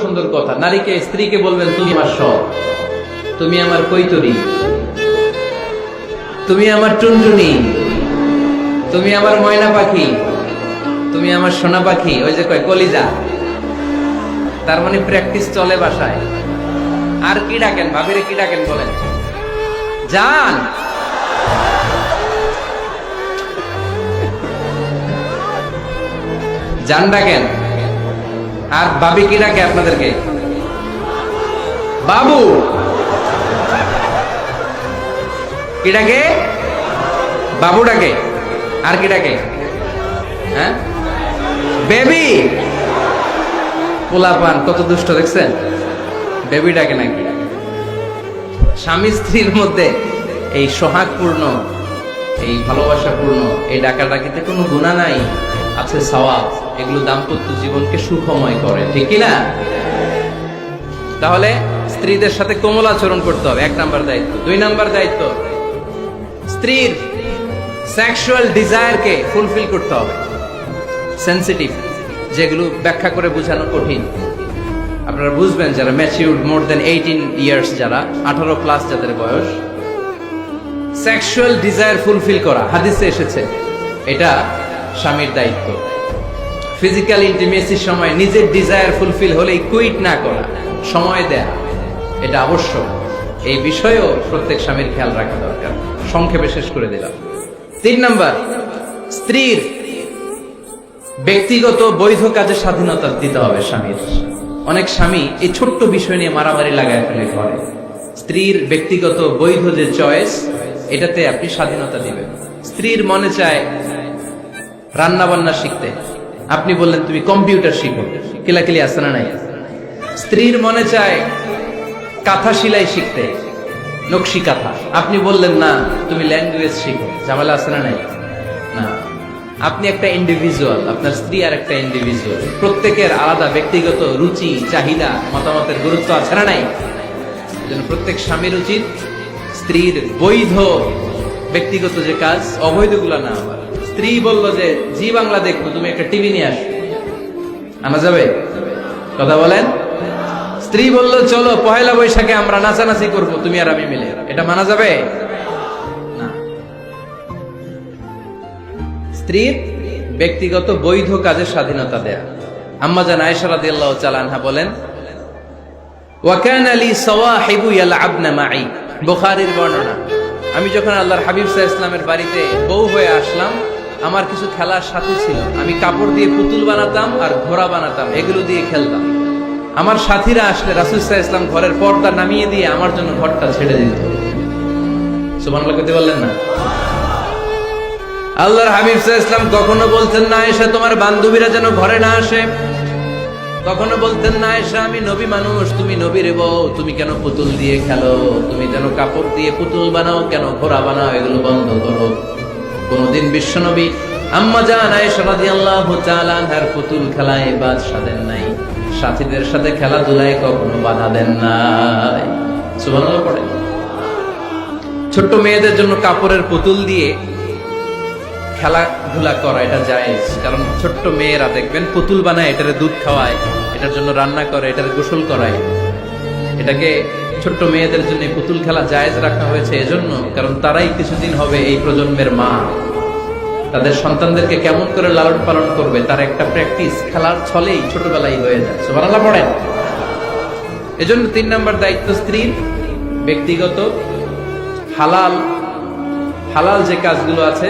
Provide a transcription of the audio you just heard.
সুন্দর কথা। নারীকে, স্ত্রীকে বলবেন, তুমি আমার সব। তুমি আমার কৈতরি তুমি আমার টুনটুনি। তুমি আমার ময়না পাখি। তুমি আমার সোনা পাখি। ওই যে কয়, কলিজা। তার মানে প্র্যাকটিস চলে বাসায়। আর কি ডাকেন, ভাবিরে কি ডাকেন বলেন? যান। যান ডাকেন। আর বাবি কি ডাকে আপনাদেরকে? বাবু! কি ডাকে? বাবু ডাকে। আর কি ডাকে? হ্যাঁ? বেবি! পোলাপান, কত দুষ্ট, দেখছেন? বেবি ডাকে নাকি? স্বামী স্ত্রীর মধ্যে এই সোহাগপূর্ণ, এই ভালোবাসাপূর্ণ, এই ডাকা ডাকিতে কোনো গুণা নাই, আছে সওয়াব। এগুলো দাম্পত্য জীবনকে সুখময় করে, ঠিক না তাহলে স্ত্রীদের সাথে কোমল আচরণ করতে হবে, এক নাম্বার দায়িত্ব। দুই নাম্বার দায়িত্ব, স্ত্রীর সেক্সুয়াল ডিজায়ারকে ফুলফিল করতে হবে। সেন্সিটিভ যেগুলো ব্যাখ্যা করে বোঝানো কঠিন। আপনারা বুঝবেন যারা mature more than eighteen years যারা, আঠারো প্লাস যাদের বয়স সেক্সুয়াল ডিজায়ার ফুলফিল করা, হাদিসে এসেছে, এটা স্বামীর দায়িত্ব। ফিজিক্যাল ইন্টিমেসির সময় নিজের ডিজায়ার ফুলফিল হলেই কুইট না করা। সময় দেয়া, এটা আবশ্যক। এই বিষয়েও প্রত্যেক স্বামীর খেয়াল রাখা দরকার। সংক্ষেপে শেষ করে দিলাম। তিন নাম্বার, স্ত্রীর ব্যক্তিগত বৈধ কাজে স্বাধীনতা দিতে হবে স্বামীর। অনেক স্বামী এই ছোট্ট বিষয় নিয়ে মারামারি লাগায় ফেলে ঘরে। স্ত্রীর ব্যক্তিগত বৈধ যে চয়েস এটাতে আপনি স্বাধীনতা দিবেন। স্ত্রীর মনে চায় রান্না বান্না শিখতে। আপনি বললেন, তুমি কম্পিউটার শিখো। কিলাকিলি আছে না নাই? স্ত্রীর মনে চায় কাঁথা সেলাই শিখতে, নকশি কাঁথা। আপনি বললেন, না, তুমি ল্যাঙ্গুয়েজ শিখো। ঝামেলা আছে না নাই? না। আপনি একটা ইন্ডিভিজুয়াল আপনার স্ত্রী আর একটা ইন্ডিভিজুয়াল প্রত্যেকের আলাদা ব্যক্তিগত রুচি, চাহিদা, মতামতের গুরুত্ব আছে না নাই? প্রত্যেক স্বামীর উচিত স্ত্রীর বৈধ, ব্যক্তিগত যে কাজ, অবৈধগুলো না আবার স্ত্রী বলল যে, জি বাংলা দেখব, তুমি একটা টিভি নিয়ে আসো। আনা যাবে? কথা বলেন? স্ত্রী বলল, চলো, পহেলা বৈশাখে আমরা নাচানাচি করব, তুমি আর আমি মিলে। এটা মানা যাবে? না। স্ত্রীর ব্যক্তিগত বৈধ কাজের স্বাধীনতা দেয়া। আম্মা জান আয়েশা রাদিয়াল্লাহু তাআলা বলেন ওয়াকান আলী সাওয়াহিবু ইয়ালআবনা মাই বুখারীর বর্ণনা। আমি যখন আল্লাহর হাবিব সাল্লাল্লাহু আলাইহি বাড়িতে বউ হয়ে আসলাম আমার কিছু খেলার সাথী ছিল। আমি কাপড় দিয়ে পুতুল বানাতাম আর ঘোড়া বানাতাম, এগুলো দিয়ে খেলতাম। আমার সাথীরা আসলে রাসূল সাল্লাল্লাহু ইসলাম ঘরের পর্দা নামিয়ে দিয়ে আমার জন্য ঘরটা ছেড়ে দিত। না? আল্লাহর হাবিব আলাইহি ইসলাম কখনো বলতেন, না এসে তোমার বান্ধবীরা যেন ঘরে না আসে। কখনো বলতেন, না এসে আমি নবী মানুষ, তুমি নবীর বউ, তুমি কেন পুতুল দিয়ে খেলো? তুমি যেন কাপড় দিয়ে পুতুল বানাও, কেন ঘোড়া বানাও, এগুলো বন্ধ করো। কোনদিন বিশ্ব নবী আম্মা জান আয়েশা রাদিয়াল্লাহু তাআলা আনহার পুতুল খেলায় বাদ সাধেন নাই। সাথীদের সাথে খেলাধুলায় কখনো বাধা দেন নাই। সুবহানাল্লাহ পড়ে। ছোট্ট মেয়েদের জন্য কাপড়ের পুতুল দিয়ে খেলাধুলা করা এটা জায়েজ। কারণ ছোট্ট মেয়েরা দেখবেন পুতুল বানায়, এটারে দুধ খাওয়ায়, এটার জন্য রান্না করে, এটার গোসল করায়। এটাকে ছোট্ট মেয়েদের জন্য পুতুল খেলা জায়েজ রাখা হয়েছে এজন্য, কারণ তারাই কিছুদিন হবে এই প্রজন্মের মা। তাদের সন্তানদেরকে কেমন করে লালন পালন করবে, তার একটা প্র্যাকটিস খেলার ছলেই ছোটবেলায় হয়ে যায়। সুবহানাল্লাহ পড়েন। এজন্য তিন নম্বর দায়িত্ব স্ত্রীর ব্যক্তিগত, হালাল হালাল যে কাজগুলো আছে